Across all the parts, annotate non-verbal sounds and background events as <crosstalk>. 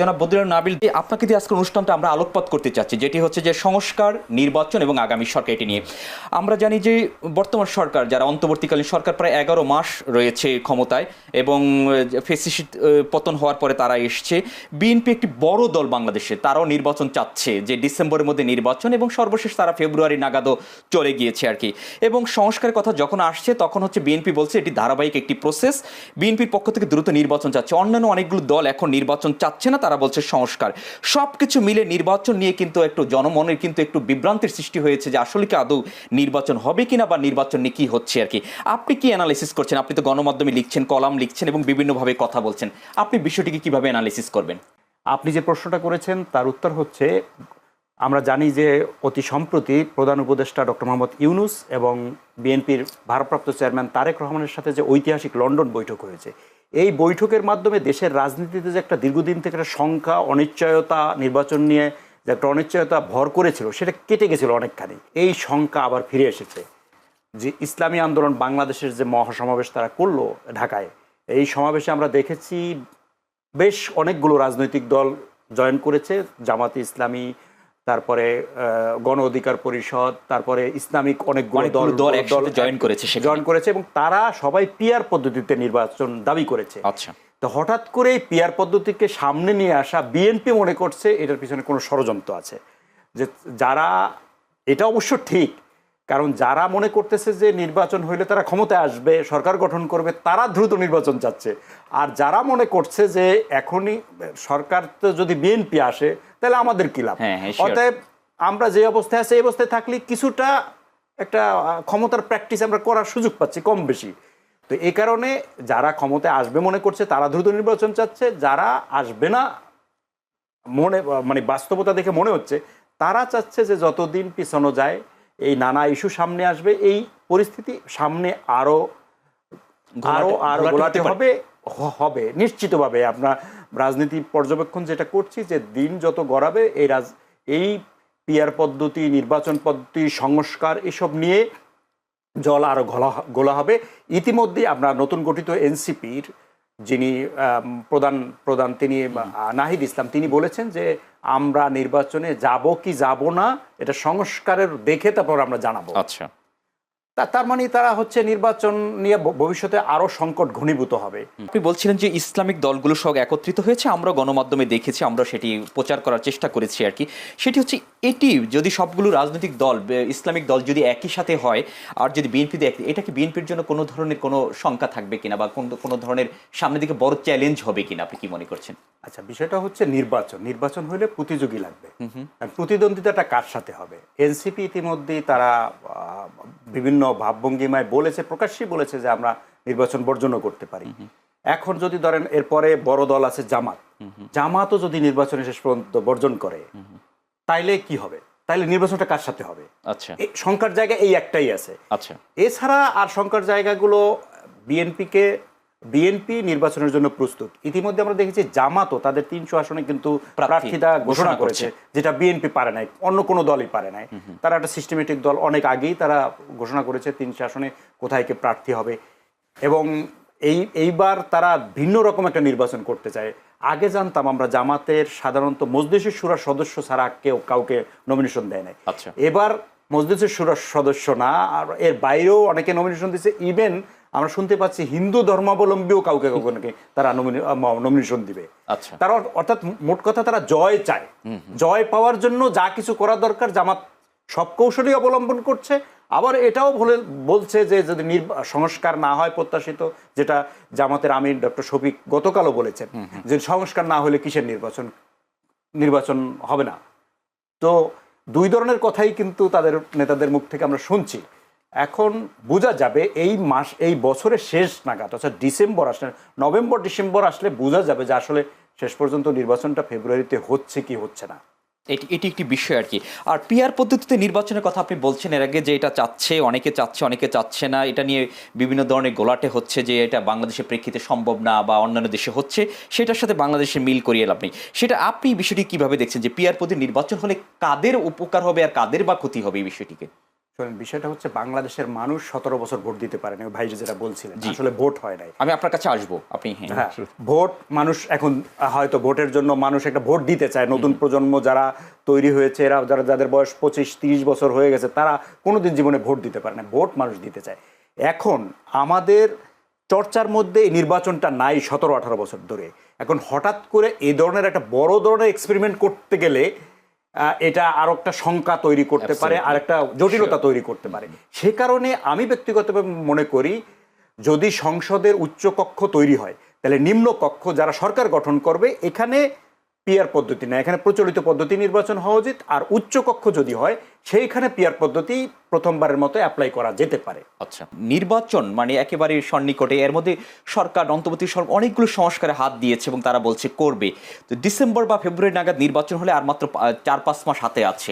জনাব বদরুল নাবিল দিয়ে আপনাকে দিয়ে আজকের অনুষ্ঠানটা আমরা আলোকপাত করতে চাচ্ছি, যেটি হচ্ছে যে সংস্কার, নির্বাচন এবং আগামী সরকার এটি নিয়ে। আমরা জানি যে বর্তমান সরকার, যারা অন্তর্বর্তীকালীন সরকার প্রায় এগারো মাস রয়েছে ক্ষমতায় এবং ফেসিসিট পতন হওয়ার পরে তারা এসছে, বিএনপি একটি বড় দল বাংলাদেশে, তারাও নির্বাচন চাচ্ছে যে ডিসেম্বরের মধ্যে নির্বাচন এবং সর্বশেষ তারা ফেব্রুয়ারি নাগাদও চলে গিয়েছে আর কি। এবং সংস্কারের কথা যখন আসছে, তখন হচ্ছে বিএনপি বলছে এটি ধারাবাহিক একটি প্রসেস বিএনপির পক্ষ থেকে দ্রুত নির্বাচন চাচ্ছে। অন্যান্য অনেকগুলো দল এখন নির্বাচন চাচ্ছে না তারা বলছে সংস্কার। সব কিছু মিলে নির্বাচন নিয়ে কিন্তু একটু জনমনের কিন্তু একটু বিভ্রান্তির সৃষ্টি হয়েছে যে আসলে কি আদৌ নির্বাচন হবে কিনা বা নির্বাচন নিয়ে কি হচ্ছে আর কি। আপনি কি অ্যানালাইসিস করছেন? আপনি তো গণমাধ্যমে লিখছেন, কলাম লিখছেন এবং বিভিন্নভাবে কথা বলছেন। আপনি বিষয়টিকে কীভাবে অ্যানালাইসিস করবেন? আপনি যে প্রশ্নটা করেছেন, তার উত্তর হচ্ছে, আমরা জানি যে অতি সম্প্রতি প্রধান উপদেষ্টা ডক্টর মোহাম্মদ ইউনুস এবং বিএনপির ভারপ্রাপ্ত চেয়ারম্যান তারেক রহমানের সাথে যে ঐতিহাসিক লন্ডন বৈঠক হয়েছে এই বৈঠকের মাধ্যমে দেশের রাজনীতিতে যে একটা দীর্ঘদিন থেকে একটা সংখ্যা অনিশ্চয়তা, নির্বাচন নিয়ে যে একটা অনিশ্চয়তা ভর করেছিল, সেটা কেটে গেছিল অনেকখানি। এই সংখ্যা আবার ফিরে এসেছে যে ইসলামী আন্দোলন বাংলাদেশের যে মহাসমাবেশ তারা করল ঢাকায়, এই সমাবেশে আমরা দেখেছি বেশ অনেকগুলো রাজনৈতিক দল জয়েন করেছে, জামাতে ইসলামী তারপরে গণ অধিকার পরিষদ তারপরে ইসলামিক অনেক দল দল একসাথে জয়েন করেছে। জয়েন করেছে এবং তারা সবাই পিয়ার পদ্ধতিতে নির্বাচন দাবি করেছে। আচ্ছা। তো হঠাৎ করে এই পিয়ার পদ্ধতিকে সামনে নিয়ে আসা বিএনপি মনে করছে এটার পিছনে কোনো ষড়যন্ত্র আছে। যে যারা এটা অবশ্য ঠিক কারণ যারা মনে করতেছে যে নির্বাচন হইলে তারা ক্ষমতায় আসবে সরকার গঠন করবে তারা দ্রুত নির্বাচন চাচ্ছে। আর যারা মনে করছে যে এখনই সরকার তো যদি বিএনপি আসে তাহলে আমাদের কি লাভ? হ্যাঁ, হ্যাঁ. অতএব আমরা যে অবস্থায় আছি এই অবস্থায় থাকলে কিছুটা একটা ক্ষমতার প্র্যাকটিস আমরা করার সুযোগ পাচ্ছি কম বেশি। তো এই কারণে যারা ক্ষমতায় আসবে মনে করছে তারা দ্রুত নির্বাচন চাচ্ছে। যারা আসবে না মনে মানে বাস্তবতা দেখে মনে হচ্ছে তারা চাচ্ছে যে যতদিন পিছানো যায় এই নানা ইস্যু সামনে আসবে এই পরিস্থিতি সামনে আরও আরও ঘোলাটে- আরও ঘোলাটে গোলাটে হতে পারে। হবে হবে নিশ্চিতভাবে আমরা রাজনীতি পর্যবেক্ষণ যেটা করছি যে দিন যত গড়াবে এই রাজ এই পিয়ার পদ্ধতি নির্বাচন পদ্ধতি সংস্কার এসব নিয়ে জল আরও ঘোলা গোলা হবে ইতিমধ্যে আমরা নতুন গঠিত এনসিপির যিনি প্রধান প্রধান তিনি নাহিদ ইসলাম, তিনি বলেছেন যে আমরা নির্বাচনে যাব কি যাব না, এটা সংস্কারের দেখে তারপর আমরা জানাব। আচ্ছা। তার মানে তারা হচ্ছে নির্বাচন নিয়ে ভবিষ্যতে আরও সংকট ঘনীভূত হবে। আপনি বলছিলেন যে ইসলামিক দলগুলো সব একত্রিত হয়েছে আমরা গণমাধ্যমে দেখেছি আমরা সেটি প্রচার করার চেষ্টা করেছি আর কি। সেটি হচ্ছে এটি যদি সবগুলো রাজনৈতিক দল ইসলামিক দল যদি একই সাথে হয় আর যদি বিএনপি এটা কি বিএনপির জন্য কোনো ধরনের কোনো শঙ্কা থাকবে কিনা বা কোন কোনো ধরনের সামনের দিকে বড় চ্যালেঞ্জ হবে কিনা আপনি কি মনে করছেন? আচ্ছা বিষয়টা হচ্ছে নির্বাচন। নির্বাচন হলে প্রতিযোগী লাগবে। প্রতিদ্বন্দ্বিতাটা কার সাথে হবে? এনসিপি ইতিমধ্যেই তারা বিভিন্ন ভাবভঙ্গিমায় বলেছে প্রকাশ্যেই বলেছে যে আমরা নির্বাচন বর্জনও করতে পারি। এখন যদি ধরেন এরপরে বড় দল আছে জামাত। জামাতও যদি নির্বাচনে শেষ পর্যন্ত বর্জন করে তাইলে কি হবে? তাইলে নির্বাচনটা কার সাথে হবে? আচ্ছা। শঙ্কার সংখ্যার জায়গা এই একটাই আছে। আচ্ছা। এছাড়া আর সংখ্যার জায়গাগুলো বিএনপিকে বিএনপি নির্বাচনের জন্য প্রস্তুত। ইতিমধ্যে আমরা দেখেছি জামাতও তাদের তিনশো আসনে কিন্তু প্রার্থী প্রার্থীতা ঘোষণা করেছে। যেটা বিএনপি পারে নাই অন্য কোনো দলই পারে নাই। তারা একটা সিস্টেমেটিক দল অনেক আগেই তারা ঘোষণা করেছে তিনশো আসনে কোথায় কে প্রার্থী হবে। এবং এই এইবার তারা ভিন্ন রকম একটা নির্বাচন করতে চায়। আগে জানতাম আমরা জামাতের সাধারণত মজলিসের সুরার সদস্য ছাড়া কেউ কাউকে নমিনেশন দেয় নাই। আচ্ছা। এবার মসজিদের সুরার সদস্য না আর এর বাইরেও অনেকে নমিনেশন দিচ্ছে ইভেন আমরা শুনতে পাচ্ছি হিন্দু ধর্মাবলম্বীও কাউকে কাউকে তারা নমিনেশন দিবে। আচ্ছা। তারা অর্থাৎ মোট কথা তারা জয় চায়। জয় পাওয়ার জন্য যা কিছু করা দরকার জামাত সব কৌশলই অবলম্বন করছে। আবার এটাও বলে বলছে যে যদি সংস্কার না হয় প্রত্যাশিত যেটা জামাতের আমির ডক্টর শফিক গতকালও বলেছেন যে সংস্কার না হলে কিসের নির্বাচন? নির্বাচন হবে না। তো দুই ধরনের কথাই কিন্তু তাদের নেতাদের মুখ থেকে আমরা শুনছি। এখন বোঝা যাবে এই মাস, এই বছরের শেষ নাগাদ, অর্থাৎ ডিসেম্বর আসলে, নভেম্বর, ডিসেম্বর আসলে বোঝা যাবে যে আসলে শেষ পর্যন্ত নির্বাচনটা ফেব্রুয়ারিতে হচ্ছে কি হচ্ছে না। এটি এটি একটি বিষয় আর কি। আর পিআর পদ্ধতিতে নির্বাচনের কথা আপনি বলছেন, এর আগে যে এটা চাচ্ছে, অনেকে চাচ্ছে অনেকে চাচ্ছে না, এটা নিয়ে বিভিন্ন ধরনের গোলাটে হচ্ছে যে এটা বাংলাদেশের প্রেক্ষিতে সম্ভব না বা অন্যান্য দেশে হচ্ছে, সেটার সাথে বাংলাদেশে মিল করিয়ে লাভ নেই। সেটা আপনি বিষয়টি কীভাবে দেখছেন যে পিআর পদ্ধতি নির্বাচন হলে কাদের উপকার হবে আর কাদের বা ক্ষতি হবে এই বিষয়টিকে? শোনেন বিষয়টা হচ্ছে বাংলাদেশের মানুষ সতেরো বছর ভোট দিতে পারেনি ভাই যেটা বলছিলেন। আসলে ভোট হয় নাই। আমি আপনার কাছে আসব আপনি হ্যাঁ। হ্যাঁ ভোট মানুষ এখন হয়তো ভোটের জন্য মানুষ একটা ভোট দিতে চায়। নতুন প্রজন্ম যারা তৈরি হয়েছে এরা যারা যাদের বয়স পঁচিশ তিরিশ বছর হয়ে গেছে তারা কোনোদিন জীবনে ভোট দিতে পারে না ভোট মানুষ দিতে চায়। এখন আমাদের চর্চার মধ্যে এই নির্বাচনটা নাই সতেরো আঠারো বছর ধরে। এখন হঠাৎ করে এই ধরনের একটা বড় ধরনের এক্সপেরিমেন্ট করতে গেলে এটা আর একটা শঙ্কা তৈরি করতে পারে আর একটা জটিলতা তৈরি করতে পারে। সে কারণে আমি ব্যক্তিগতভাবে মনে করি যদি সংসদের উচ্চকক্ষ তৈরি হয় তাহলে নিম্নকক্ষ যারা সরকার গঠন করবে এখানে পিয়ার পদ্ধতি না। এখানে প্রচলিত পদ্ধতি নির্বাচন হওয়া উচিত, আর উচ্চকক্ষ যদি হয়, সেইখানে পিয়ার পদ্ধতি প্রথমবারের মতো অ্যাপ্লাই করা যেতে পারে। আচ্ছা নির্বাচন মানে একেবারে সন্নিকটে, এর মধ্যে সরকার অন্তর্বর্তী অনেকগুলো সংস্কারে হাত দিয়েছে এবং তারা বলছে করবে। তো ডিসেম্বর বা ফেব্রুয়ারি নাগাদ নির্বাচন হলে আর মাত্র চার পাঁচ মাস হাতে আছে।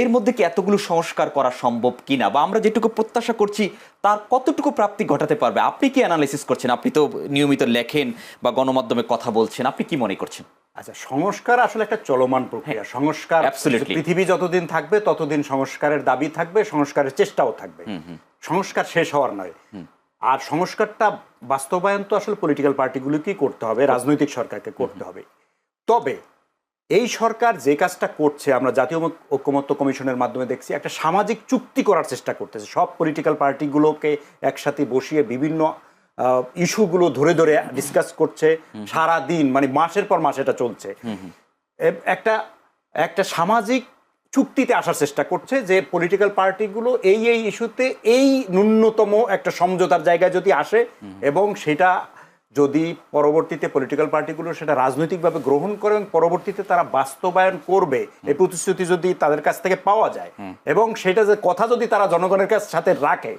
এর মধ্যে কি এতগুলো সংস্কার করা সম্ভব কিনা বা আমরা যেটুকু প্রত্যাশা করছি, তার কতটুকু প্রাপ্তি ঘটাতে পারবে? আপনি কি অ্যানালাইসিস করছেন? আপনি তো নিয়মিত লেখেন বা গণমাধ্যমে কথা বলছেন, আপনি কি মনে করছেন? আচ্ছা সংস্কার আসলে একটা চলমান প্রক্রিয়া। সংস্কার পৃথিবী যতদিন থাকবে ততদিন সংস্কারের দাবি থাকবে সংস্কারের চেষ্টাও থাকবে। সংস্কার শেষ হওয়ার নয়। আর সংস্কারটা বাস্তবায়ন তো আসলে পলিটিক্যাল পার্টিগুলোকেই করতে হবে রাজনৈতিক সরকারকে করতে হবে। তবে এই সরকার যে কাজটা করছে আমরা জাতীয় ঐক- ঐক্যমত্য কমিশনের মাধ্যমে দেখছি একটা সামাজিক চুক্তি করার চেষ্টা করতেছে। সব পলিটিক্যাল পার্টিগুলোকে একসাথে বসিয়ে বিভিন্ন ইস্যুগুলো ধরে ধরে ডিসকাস করছে সারা দিন মানে মাসের পর মাস এটা চলছে। একটা একটা সামাজিক চুক্তিতে আসার চেষ্টা করছে যে পলিটিক্যাল পার্টিগুলো এই এই ইস্যুতে এই ন্যূনতম একটা সমঝোতার জায়গায় যদি আসে এবং সেটা যদি পরবর্তীতে পলিটিক্যাল পার্টিগুলো সেটা রাজনৈতিকভাবে গ্রহণ করে এবং পরবর্তীতে তারা বাস্তবায়ন করবে এই প্রতিশ্রুতি যদি তাদের কাছ থেকে পাওয়া যায় এবং সেটা যে কথা যদি তারা জনগণের কাছ সাথে রাখে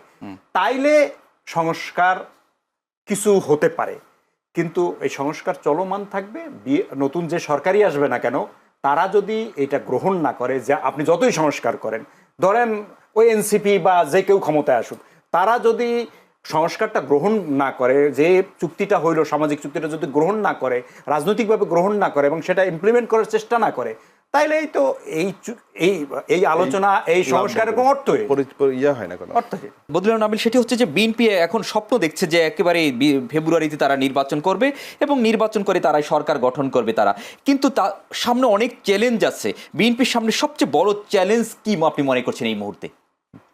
তাইলে সংস্কার কিছু হতে পারে। কিন্তু এই সংস্কার চলমান থাকবে নতুন যে সরকারই আসবে না কেন, তারা যদি এটা গ্রহণ না করে, যে আপনি যতই সংস্কার করেন, ধরেন ওই এনসিপি বা যে কেউ ক্ষমতায় আসুক, তারা যদি সংস্কারটা গ্রহণ না করে, যে চুক্তিটা হইল, সামাজিক চুক্তিটা যদি গ্রহণ না করে, রাজনৈতিকভাবে গ্রহণ না করে এবং সেটা ইমপ্লিমেন্ট করার চেষ্টা না করে তাইলেই তো এই এই এই আলোচনা এই সংস্কারের কোনো অর্থই ইয়ে হয় না কোনো। অর্থহীন বদলুল নাবিল সেটি হচ্ছে যে বিএনপি এখন স্বপ্ন দেখছে যে একেবারে বি- ফেব্রুয়ারিতে তারা নির্বাচন করবে এবং নির্বাচন করে তারাই সরকার গঠন করবে তারা। কিন্তু তার সামনে অনেক চ্যালেঞ্জ আছে। বিএনপির সামনে সবচেয়ে বড় চ্যালেঞ্জ কি আপনি মনে করছেন এই মুহূর্তে?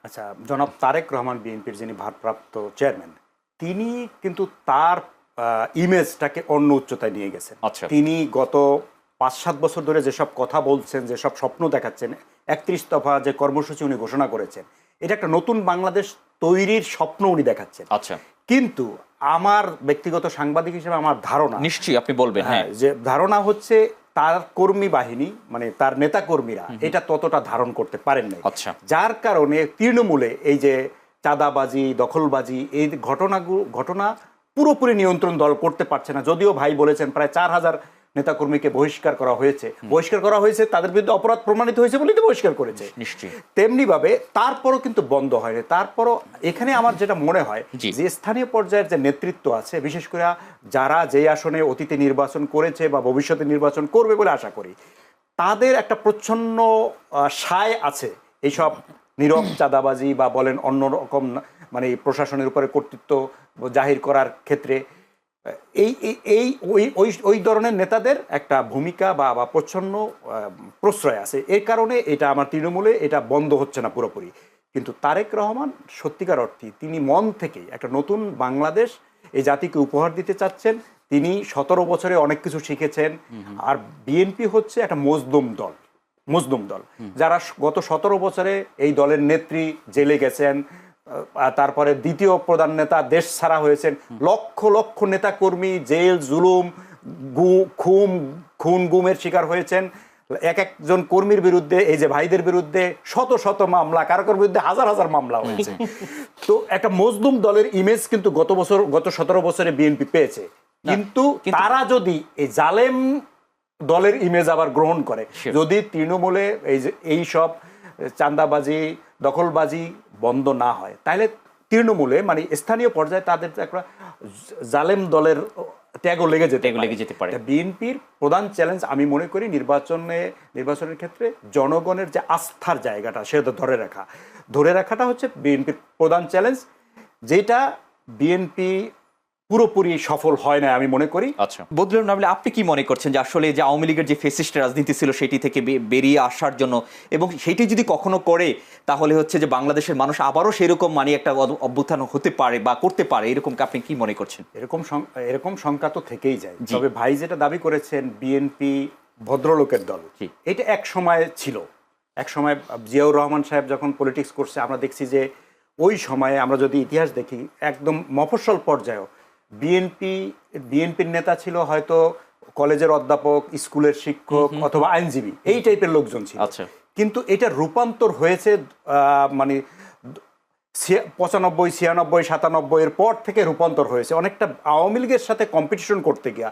আচ্ছা জনাব তারেক রহমান বিএনপির যিনি ভারপ্রাপ্ত চেয়ারম্যান তিনি কিন্তু তার আহ, ইমেজটাকে অন্য উচ্চতায় নিয়ে গেছেন। আচ্ছা। তিনি গত পাঁচ সাত বছর ধরে যেসব কথা বলছেন যেসব স্বপ্ন দেখাচ্ছেন একত্রিশ দফা যে কর্মসূচি উনি ঘোষণা করেছেন এটা একটা নতুন বাংলাদেশ তৈরির স্বপ্ন উনি দেখাচ্ছেন। আচ্ছা। কিন্তু আমার ব্যক্তিগত সাংবাদিক হিসেবে আমার ধারণা নিশ্চয়ই আপনি বলবেন হ্যাঁ। হ্যাঁ যে ধারণা হচ্ছে তার কর্মী বাহিনী মানে তার নেতা কর্মীরা এটা ততটা ধারণ করতে পারেন নাই। আচ্ছা। যার কারণে তৃণমূলে এই যে চাঁদাবাজি দখলবাজি এই ঘটনাগুলো ঘটনা পুরোপুরি নিয়ন্ত্রণ দল করতে পারছে না। যদিও ভাই বলেছেন প্রায় চার হাজার নেতাকর্মীকে বহিষ্কার করা হয়েছে। বহিষ্কার করা হয়েছে তাদের বিরুদ্ধে অপরাধ প্রমাণিত হয়েছে বলেই তো বহিষ্কার করেছে। নিশ্চয়ই। তেমনি ভাবে তারপরও কিন্তু বন্ধ হয়নি। তারপরও এখানে আমার যেটা মনে হয়। যে স্থানীয় পর্যায়ের যে নেতৃত্ব আছে বিশেষ করে যারা যে আসনে অতীতে নির্বাচন করেছে বা ভবিষ্যতে নির্বাচন করবে বলে আশা করি তাদের একটা প্রচ্ছন্ন সায় আছে এইসব নীরব <clears throat> চাঁদাবাজি বা বলেন অন্য রকম মানে প্রশাসনের উপরে কর্তৃত্ব জাহির করার ক্ষেত্রে। এই এই- ওই ওই ওই ধরনের নেতাদের একটা ভূমিকা বা বা প্রচ্ছন্ন প্রশ্রয় আছে। এর কারণে এটা আমার তৃণমূলে এটা বন্ধ হচ্ছে না পুরোপুরি। কিন্তু তারেক রহমান সত্যিকার অর্থে তিনি মন থেকে একটা নতুন বাংলাদেশ এই জাতিকে উপহার দিতে চাচ্ছেন। তিনি সতেরো বছরে অনেক কিছু শিখেছেন। আর বিএনপি হচ্ছে একটা মজদুম দল মজদুম দল। যারা গত সতেরো বছরে এই দলের নেত্রী জেলে গেছেন তারপরে দ্বিতীয় প্রধান নেতা দেশ ছাড়া হয়েছেন। লক্ষ লক্ষ নেতা কর্মী জেল জুলুম গু- খুম খুন গুমের শিকার হয়েছেন। এক একজন কর্মীর বিরুদ্ধে এই যে ভাইদের বিরুদ্ধে শত শত মামলা কারও কারোর বিরুদ্ধে হাজার হাজার মামলা হয়েছে। তো একটা মজলুম দলের ইমেজ কিন্তু গত বছর গত সতেরো বছরে বিএনপি পেয়েছে। কিন্তু তারা যদি এই জালেম দলের ইমেজ আবার গ্রহণ করে যদি তৃণমূলে এই যে এই সব চাঁদাবাজি দখলবাজি বন্ধ না হয়। তাহলে তৃণমূলে মানে স্থানীয় পর্যায়ে তাদের একটা জালেম দলের ত্যাগও লেগে যেতে লেগে যেতে পারে। বিএনপির প্রধান চ্যালেঞ্জ আমি মনে করি নির্বাচনে নির্বাচনের ক্ষেত্রে জনগণের যে আস্থার জায়গাটা সেটা ধরে রাখা। ধরে রাখাটা হচ্ছে বিএনপির প্রধান চ্যালেঞ্জ যেটা বিএনপি পুরোপুরি সফল হয় না আমি মনে করি। আচ্ছা। বদলুল নাবলে আপনি কি মনে করছেন যে আসলে যে আওয়ামী লীগের যে ফেসিস্ট রাজনীতি ছিল সেটি থেকে বেরিয়ে আসার জন্য এবং সেটি যদি কখনো করে তাহলে হচ্ছে যে বাংলাদেশের মানুষ আবারও সেরকম মানে একটা অভ্যুত্থান হতে পারে বা করতে পারে এরকম কি আপনি কি মনে করছেন? এরকম সং- এরকম শঙ্কা তো থেকেই যায়। তবে ভাই যেটা দাবি করেছেন বিএনপি ভদ্রলোকের দল। এটা এক সময় ছিল। এক সময় জিয়াউর রহমান সাহেব যখন পলিটিক্স করছে আমরা দেখছি যে ওই সময়ে আমরা যদি ইতিহাস দেখি একদম মফস্বল পর্যায়েও বিএনপি বিএনপির নেতা ছিল হয়তো কলেজের অধ্যাপক স্কুলের শিক্ষক অথবা আইনজীবী। এই টাইপের লোকজন ছিল। আচ্ছা। কিন্তু এটা রূপান্তর হয়েছে মানে পঁচানব্বই ছিয়ানব্বই সাতানব্বই এর পর থেকে রূপান্তর হয়েছে। অনেকটা আওয়ামী লীগের সাথে কম্পিটিশন করতে গিয়া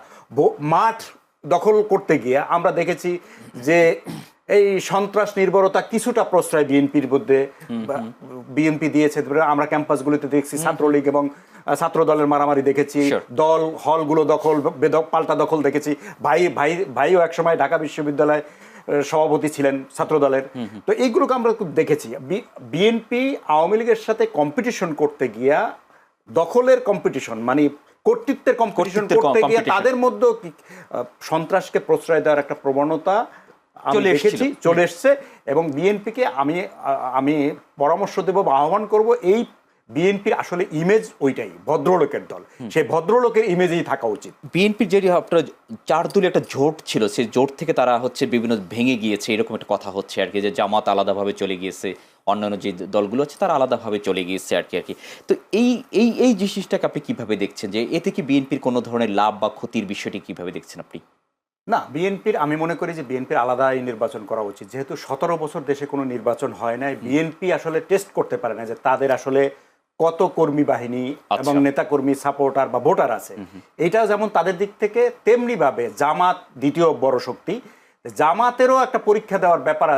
মাঠ দখল করতে গিয়ে আমরা দেখেছি যে এই সন্ত্রাস নির্ভরতা কিছুটা প্রশ্রয় বিএনপির মধ্যে বিএনপি দিয়েছে। আমরা ক্যাম্পাসগুলিতে দেখছি ছাত্রলীগ এবং ছাত্র দলের মারামারি দেখেছি. দল হলগুলো দখল বেদক পাল্টা দখল দেখেছি। ভাই ভাই ভাইও একসময় ঢাকা বিশ্ববিদ্যালয় সভাপতি ছিলেন ছাত্র দলের তো এইগুলোকে আমরা খুব দেখেছি। বিএনপি আওয়ামী লীগের সাথে কম্পিটিশন করতে গিয়া দখলের কম্পিটিশন মানে কর্তৃত্বের কম্পিটিশন করতে গিয়ে তাদের মধ্যেও সন্ত্রাসকে প্রশ্রয় দেওয়ার একটা প্রবণতা চলে। দেখেছি চলে এসছে এবং বিএনপিকে আমি আমি পরামর্শ দেব বা আহ্বান করব এই বিএনপির আসলে ইমেজ ওইটাই ভদ্রলোকের দল। সেই ভদ্রলোকের ইমেজেই থাকা উচিত। বিএনপির যেটি আপনার চার দলে একটা জোট ছিল সেই জোট থেকে তারা হচ্ছে বিভিন্ন ভেঙে গিয়েছে এরকম একটা কথা হচ্ছে আর কি যে জামাত আলাদাভাবে চলে গিয়েছে অন্যান্য যে দলগুলো আছে তারা আলাদাভাবে চলে গিয়েছে আর কি আর কি। তো এই এই এই জিনিসটাকে আপনি কীভাবে দেখছেন? যে এতে কি বিএনপির কোনো ধরনের লাভ বা ক্ষতির বিষয়টি কীভাবে দেখছেন আপনি? না বিএনপির আমি মনে করি যে বিএনপির আলাদাই নির্বাচন করা উচিত। যেহেতু সতেরো বছর দেশে কোনো নির্বাচন হয় নাই বিএনপি আসলে টেস্ট করতে পারে না যে তাদের আসলে কত কর্মী বাহিনী আচ্ছা। এবং নেতাকর্মী সাপোর্টার বা ভোটার আছে। এটা যেমন তাদের দিক থেকে তেমনিভাবে জামাত দ্বিতীয় বড় শক্তি। জামাতেরও একটা পরীক্ষা দেওয়ার ব্যাপার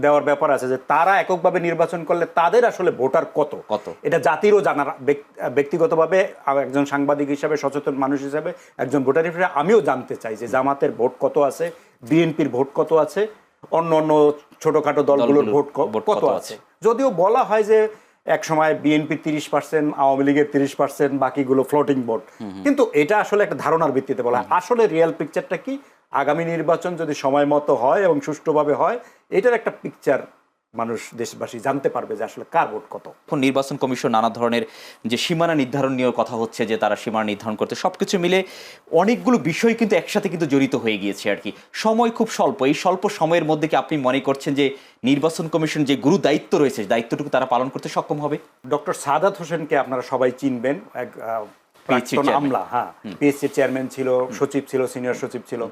দেওয়ার ব্যাপার আছে যে তারা এককভাবে নির্বাচন করলে তাদের আসলে ভোটার কত? কত? এটা জাতিরও জানার ব্যক- ব্যক্তিগতভাবে একজন সাংবাদিক হিসাবে সচেতন মানুষ হিসাবে একজন ভোটার হিসেবে আমিও জানতে চাই যে জামাতের ভোট কত আছে বিএনপির ভোট কত আছে অন্য অন্য ছোটখাটো দলগুলোর ভোট কত আছে। যদিও বলা হয় যে এক সময় বিএনপি তিরিশ পার্সেন্ট আওয়ামী লীগের তিরিশ পার্সেন্ট বাকিগুলো ফ্লোটিং ভোট কিন্তু এটা আসলে একটা ধারণার ভিত্তিতে বলা হয়। আসলে রিয়েল পিকচারটা কি? আগামী নির্বাচন যদি সময় মতো হয় এবং সুষ্ঠুভাবে হয় এটার একটা পিকচার মানুষ দেশবাসী জানতে পারবে যে আসলে কার ভোট কত। নির্বাচন কমিশন নানা ধরনের যে সীমানা নির্ধারণ নিয়ে কথা হচ্ছে যে তারা সীমানা নির্ধারণ করতে সবকিছু মিলে অনেকগুলো বিষয় কিন্তু একসাথে কিন্তু জড়িত হয়ে গিয়েছে আর কি। সময় খুব স্বল্প এই স্বল্প সময়ের মধ্যে কি আপনি মনে করছেন যে নির্বাচন কমিশন যে গুরু দায়িত্ব রয়েছে দায়িত্বটুকু তারা পালন করতে সক্ষম হবে? ডক্টর সাদাত হোসেনকে আপনারা সবাই চিনবেন এক আমলা হ্যাঁ পিএসসির চেয়ারম্যান ছিল সচিব ছিল সিনিয়র সচিব ছিল।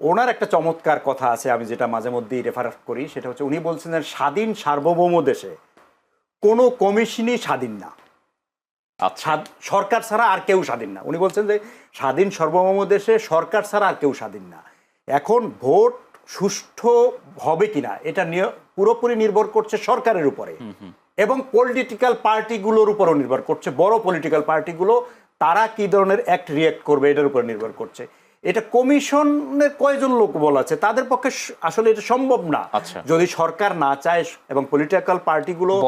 ওনার একটা চমৎকার কথা আছে আমি যেটা মাঝে মধ্যেই রেফার করি সেটা হচ্ছে উনি বলছেন যে স্বাধীন সার্বভৌম দেশে কোনো কমিশনই স্বাধীন না। আচ্ছা। সরকার ছাড়া আর কেউ স্বাধীন না। উনি বলছেন যে স্বাধীন সার্বভৌম দেশে সরকার ছাড়া আর কেউ স্বাধীন না। এখন ভোট সুষ্ঠু হবে কিনা এটা পুরোপুরি নির্ভর করছে সরকারের উপরে এবং পলিটিক্যাল পার্টিগুলোর উপরও নির্ভর করছে। বড় পলিটিক্যাল পার্টিগুলো তারা কি ধরনের অ্যাক্ট রিয়েক্ট করবে এটার উপর নির্ভর করছে। এটা কমিশনের কয়জন লোক বলা আছে? তাদের পক্ষে আসলে এটা সম্ভব না। আচ্ছা। যদি সরকার না চায় এবং পলিটিক্যাল পার্টিগুলো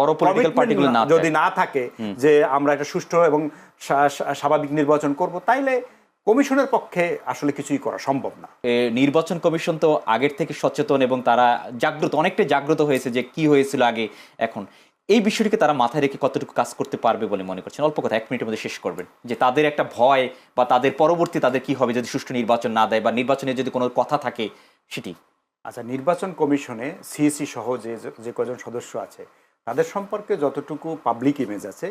যদি না থাকে যে আমরা একটা সুষ্ঠু এবং স্বা- স্বা- স্বাভাবিক নির্বাচন করব তাইলে কমিশনের পক্ষে আসলে কিছুই করা সম্ভব না। নির্বাচন কমিশন তো আগের থেকে সচেতন এবং তারা জাগ্রত অনেকটাই জাগ্রত হয়েছে যে কি হয়েছিল আগে এখন। এই বিষয়টিকে তারা মাথায় রেখে কতটুকু কাজ করতে পারবে বলে মনে করছেন? অল্প কথা এক মিনিটের মধ্যে শেষ করবেন। যে তাদের একটা ভয় বা তাদের পরবর্তী তাদের কি হবে যদি সুষ্ঠু নির্বাচন না দেয় বা নির্বাচনে যদি কোনো কথা থাকে সেটি। আচ্ছা নির্বাচন কমিশনে সিএসি সহ যে যে কজন সদস্য আছে তাদের সম্পর্কে যতটুকু পাবলিক ইমেজ আছে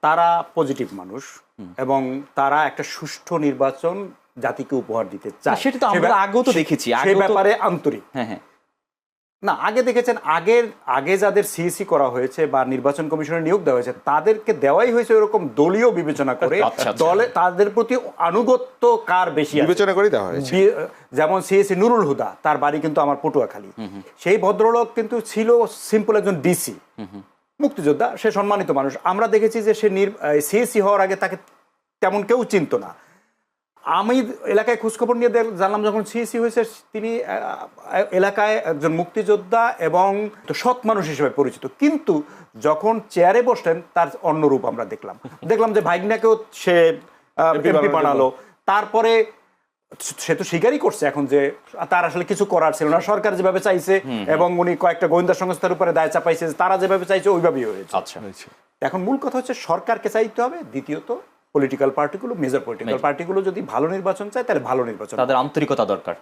তারা পজিটিভ মানুষ এবং তারা একটা সুষ্ঠু নির্বাচন জাতিকে উপহার দিতে চায়। সেটা তো আমরা আগেও তো দেখেছি, সে ব্যাপারে আন্তরিক। হ্যাঁ হ্যাঁ। না আগে দেখেছেন আগের আগে যাদের সিএসি করা হয়েছে বা নির্বাচন কমিশনে নিয়োগ দেওয়া হয়েছে তাদেরকে দেওয়াই হয়েছে এরকম দলীয় বিবেচনা করে আচ্ছা, আচ্ছা। দলে তাদের প্রতি আনুগত্য কার বেশি বিবেচনা করে দেওয়া হয়েছে। যেমন সিএসি নুরুল হুদা তার বাড়ি কিন্তু আমার পটুয়াখালী। সেই ভদ্রলোক কিন্তু ছিল সিম্পল একজন ডিসি মুক্তিযোদ্ধা সে সম্মানিত মানুষ। আমরা দেখেছি যে সে সিএসি হওয়ার আগে তাকে তেমন কেউ চিনতো না। আমি এলাকায় খোঁজখবর নিয়ে জানলাম যখন সিএসি হয়েছে তিনি আহ, এলাকায় একজন মুক্তিযোদ্ধা এবং সৎ মানুষ হিসেবে পরিচিত। কিন্তু যখন চেয়ারে বসলেন তার অন্য রূপ আমরা দেখলাম। দেখলাম যে ভাইগনাকেও সে এমপি বানালো। তারপরে সে তো স্বীকারই করছে এখন যে তার আসলে কিছু করার ছিল না। সরকার যেভাবে চাইছে এবং উনি কয়েকটা গোয়েন্দা সংস্থার উপরে দায় চাপাইছে তারা যেভাবে চাইছে ওইভাবেই হয়েছে। আচ্ছা। এখন মূল কথা হচ্ছে সরকারকে চাইতে হবে দ্বিতীয়ত পলিটিক্যাল পার্টিগুলো মেজর পলিটিক্যাল পার্টিগুলো যদি ভালো নির্বাচন চায় তাহলে ভালো নির্বাচন তাদের আন্তরিকতা দরকার।